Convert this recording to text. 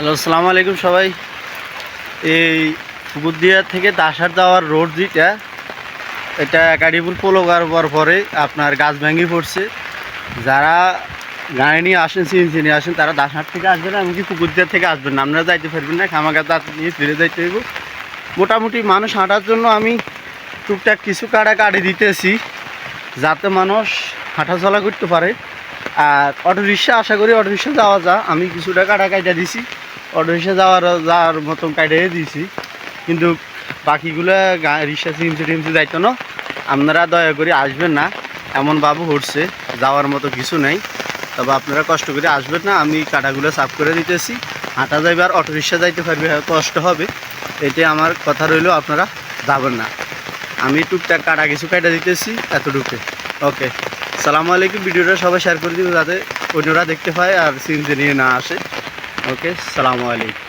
Hello সালাম আলাইকুম সবাই। এই পুকুরদিয়া থেকে দাসার যাওয়ার রোড যেটা, এটা একাডিপুর পোলো গারবার পরে আপনার গাছ ভেঙে পড়ছে। যারা গাড়ি নিয়ে আসেন সিএনসি নিয়ে আসেন, তারা দাসহাট থেকে আসবেন না এমনকি পুকুরদিয়া থেকে আসবেন না। আপনারা যাইতে পারবেন না খামাকা দাঁত নিয়ে ফিরে যাইতে হইব। মোটামুটি মানুষ হাঁটার জন্য আমি টুকটাক কিছু কাটা কাটি দিতেছি, যাতে মানুষ হাঁটাচলা করতে পারে। আর অটো রিক্সা আশা করি অটো রিক্সা যাওয়া যা, আমি কিছুটা কাটা কাইটা দিছি। অটো রিক্সা যাওয়ার যাওয়ার মতন কাইটাই দিয়েছি। কিন্তু বাকিগুলো রিক্সা সিমসি টিমসি যাইতো না। আপনারা দয়া করে আসবেন না। এমন বাবু হচ্ছে, যাওয়ার মতো কিছু নেই। তবে আপনারা কষ্ট করে আসবেন না। আমি কাটাগুলো সাফ করে দিতেছি। হাঁটা যাইবে আর অটো রিক্সা যাইতে পারবে কষ্ট হবে। এটাই আমার কথা রইল, আপনারা যাবেন না। আমি টুকটাক কাটা কিছু কাটা দিতেছি, এতটুকু। ওকে। সালামু আলাইকুম। ভিডিওটা সবাই শেয়ার করে দিব যাতে অন্যরা দেখতে পায় আর সিনতে নিয়ে না আসে। ওকে সালামু আলাইকুম